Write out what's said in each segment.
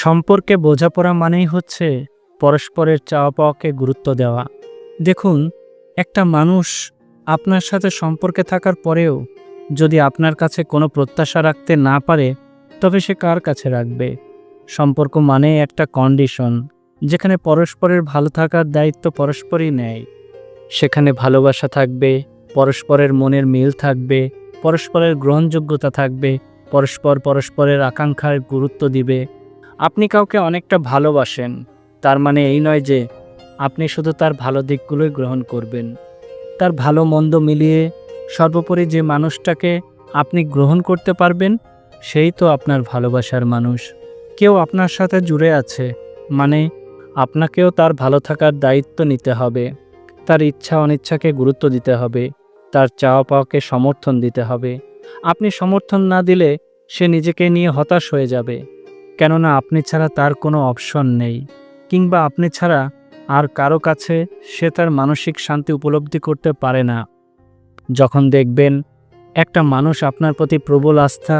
সম্পর্কে বোঝাপড়া মানেই হচ্ছে পরস্পরের চাওয়া পাওয়াকে গুরুত্ব দেওয়া। দেখুন, একটা মানুষ আপনার সাথে সম্পর্কে থাকার পরেও যদি আপনার কাছে কোনো প্রত্যাশা রাখতে না পারে, তবে সে কার কাছে রাখবে? সম্পর্ক মানে একটা কন্ডিশন যেখানে পরস্পরের ভালো থাকার দায়িত্ব পরস্পরই নেয়। সেখানে ভালোবাসা থাকবে, পরস্পরের মনের মিল থাকবে, পরস্পরের গ্রহণযোগ্যতা থাকবে, পরস্পর পরস্পরের আকাঙ্ক্ষার গুরুত্ব দিবে। আপনি কাউকে অনেকটা ভালোবাসেন। তার মানে এই নয় যে, আপনি শুধু তার ভালো দিকগুলোই গ্রহণ করবেন। তার ভালো মন্দ মিলিয়ে সর্বোপরি যে মানুষটাকে আপনি গ্রহণ করতে পারবেন, সেই তো আপনার ভালোবাসার মানুষ। কেউ আপনার সাথে জুড়ে আছে মানে আপনাকেও তার ভালো থাকার দায়িত্ব নিতে হবে। তার ইচ্ছা অনিচ্ছাকে গুরুত্ব দিতে হবে। তার চাওয়া পাওয়াকে সমর্থন দিতে হবে। আপনি সমর্থন না দিলে সে নিজেকে নিয়ে হতাশ হয়ে যাবে। কেননা আপনি ছাড়া তার কোনো অপশন নেই, কিংবা আপনি ছাড়া আর কারও কাছে সে তার মানসিক শান্তি উপলব্ধি করতে পারে না। যখন দেখবেন একটা মানুষ আপনার প্রতি প্রবল আস্থা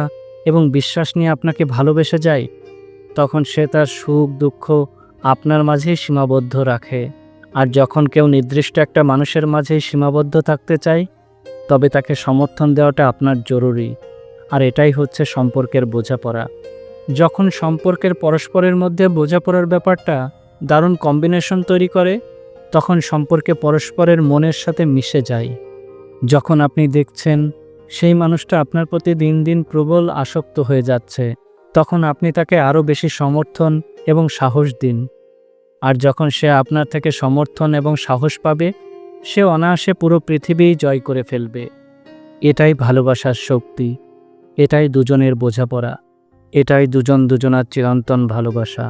এবং বিশ্বাস নিয়ে আপনাকে ভালোবেসে যায়, তখন সে তার সুখ, দুঃখ আপনার মাঝেই সীমাবদ্ধ রাখে। আর যখন কেউ নির্দিষ্ট একটা মানুষের মাঝেই সীমাবদ্ধ থাকতে চায়, তবে তাকে সমর্থন দেওয়াটা আপনার জরুরি। আর এটাই হচ্ছে সম্পর্কের বোঝাপড়া। যখন সম্পর্কের পরস্পরের মধ্যে বোঝাপড়ার ব্যাপারটা দারুণ কম্বিনেশন তৈরি করে, তখন সম্পর্কে পরস্পরের মনের সাথে মিশে যায়। যখন আপনি দেখছেন সেই মানুষটা আপনার প্রতি দিন দিন প্রবল আসক্ত হয়ে যাচ্ছে, তখন আপনি তাকে আরও বেশি সমর্থন এবং সাহস দিন। আর যখন সে আপনার থেকে সমর্থন এবং সাহস পাবে, সে অনায়াসে পুরো পৃথিবীই জয় করে ফেলবে। এটাই ভালোবাসার শক্তি। এটাই দুজনের বোঝাপড়া। এটাই দুজন দুজনার চিরন্তন ভালোবাসা।